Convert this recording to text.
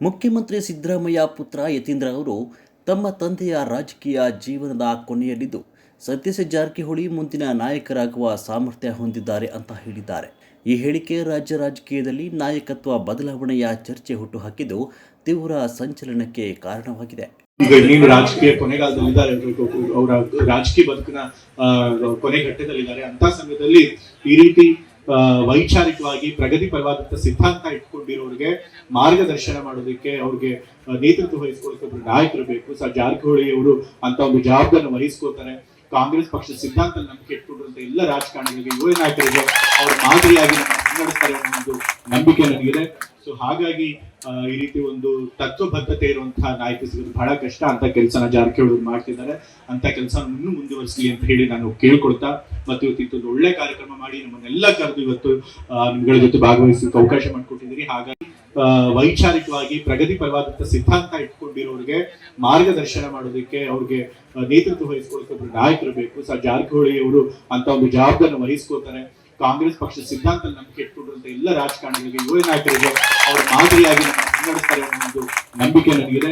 ಮುಖ್ಯಮಂತ್ರಿ ಸಿದ್ದರಾಮಯ್ಯ ಪುತ್ರ ಯತೀಂದ್ರ ಅವರು ತಮ್ಮ ತಂದೆಯ ರಾಜಕೀಯ ಜೀವನದ ಕೊನೆಯಲ್ಲಿದ್ದು ಸತೀಶ ಜಾರಕಿಹೊಳಿ ಮುಂದಿನ ನಾಯಕರಾಗುವ ಸಾಮರ್ಥ್ಯ ಹೊಂದಿದ್ದಾರೆ ಅಂತ ಹೇಳಿದ್ದಾರೆ. ಈ ಹೇಳಿಕೆ ರಾಜ್ಯ ರಾಜಕೀಯದಲ್ಲಿ ನಾಯಕತ್ವ ಬದಲಾವಣೆಯ ಚರ್ಚೆ ಹುಟ್ಟುಹಾಕಿದ್ದು ತೀವ್ರ ಸಂಚಲನಕ್ಕೆ ಕಾರಣವಾಗಿದೆ. ಈಗ ಇನ್ನೇನು ರಾಜಕೀಯ ಕೊನೆಗಾಲದಲ್ಲಿದ್ದಾರೆ ಅವರ ರಾಜಕೀಯ ಬದುಕಿನ ಕೊನೆ ಘಟ್ಟದಲ್ಲಿದ್ದಾರೆ. ಅಂತ ಸಮಯದಲ್ಲಿ ಈ ರೀತಿ ವೈಚಾರಿಕವಾಗಿ ಪ್ರಗತಿಪರವಾದಂತಹ ಸಿದ್ಧಾಂತ ಇಟ್ಕೊಂಡಿರೋರಿಗೆ ಮಾರ್ಗದರ್ಶನ ಮಾಡೋದಕ್ಕೆ ಅವ್ರಿಗೆ ನೇತೃತ್ವ ವಹಿಸ್ಕೊಳ್ತಕ್ಕಂಥ ನಾಯಕರು ಬೇಕು. ಸರ್, ಜಾರಕಿಹೊಳಿ ಅವರು ಅಂತ ಒಂದು ಜವಾಬ್ದಾರಿ ವಹಿಸ್ಕೋತಾರೆ ಕಾಂಗ್ರೆಸ್ ಪಕ್ಷದ ಸಿದ್ಧಾಂತ ನಂಬಿಕೆ ಇಟ್ಕೊಂಡಿರುವಂತ ಎಲ್ಲ ರಾಜಕಾರಣಿಗಳಿಗೆ, ಯುವ ನಾಯಕರಿಗೆ ಅವ್ರ ಮಾದರಿಯಾಗಿ ಮುನ್ನಡೆಸ್ತಾರೆ ಅನ್ನೋ ಒಂದು ನಂಬಿಕೆ ನನಗಿದೆ. ಸೊ ಹಾಗಾಗಿ ಈ ರೀತಿ ಒಂದು ತತ್ವಬದ್ಧತೆ ಇರುವಂತಹ ನಾಯಕ ಸಿಗೋದು ಬಹಳ ಕಷ್ಟ ಅಂತ ಕೆಲಸನ ಜಾರಕಿಹೊಳಿ ಮಾಡ್ತಿದ್ದಾರೆ. ಅಂತ ಕೆಲಸ ಇನ್ನೂ ಮುಂದುವರಿಸಲಿ ಅಂತ ಹೇಳಿ ನಾನು ಕೇಳ್ಕೊಳ್ತಾ, ಮತ್ತು ಇವತ್ತು ಒಂದು ಒಳ್ಳೆ ಕಾರ್ಯಕ್ರಮ ಮಾಡಿ ನಮ್ಮನ್ನೆಲ್ಲ ಕರೆದು ಇವತ್ತು ನಿಮ್ಗಳ ಜೊತೆ ಭಾಗವಹಿಸಲಿಕ್ಕೆ ಅವಕಾಶ ಮಾಡಿಕೊಟ್ಟಿದ್ದೀರಿ. ಹಾಗಾಗಿ ವೈಚಾರಿಕವಾಗಿ ಪ್ರಗತಿಪರವಾದಂತ ಸಿದ್ಧಾಂತ ಇಟ್ಕೊಂಡಿರೋರಿಗೆ ಮಾರ್ಗದರ್ಶನ ಮಾಡೋದಕ್ಕೆ ಅವ್ರಿಗೆ ನೇತೃತ್ವ ವಹಿಸ್ಕೊಳ್ಳೋಕೆ ಒಬ್ರು ನಾಯಕರು ಬೇಕು. ಸರ್, ಜಾರಕಿಹೊಳಿ ಅವರು ಅಂತ ಒಂದು ಜವಾಬ್ದಾರಿನ ವಹಿಸ್ಕೋತಾರೆ ಕಾಂಗ್ರೆಸ್ ಪಕ್ಷದ ಸಿದ್ಧಾಂತ ನಂಬಿಕೆ ಇಟ್ಕೊಂಡಿರುವಂತಹ ಎಲ್ಲ ರಾಜಕಾರಣಿಗಳಿಗೆ, ಯುವ ನಾಯಕರಿಗೆ ಅವರ ಮಾದರಿಯಾಗಿ ನಮ್ಮ ಮುನ್ನಡೆಸ್ತಾರೆ ಅನ್ನೋ ಒಂದು ನಂಬಿಕೆ ನನಗಿದೆ.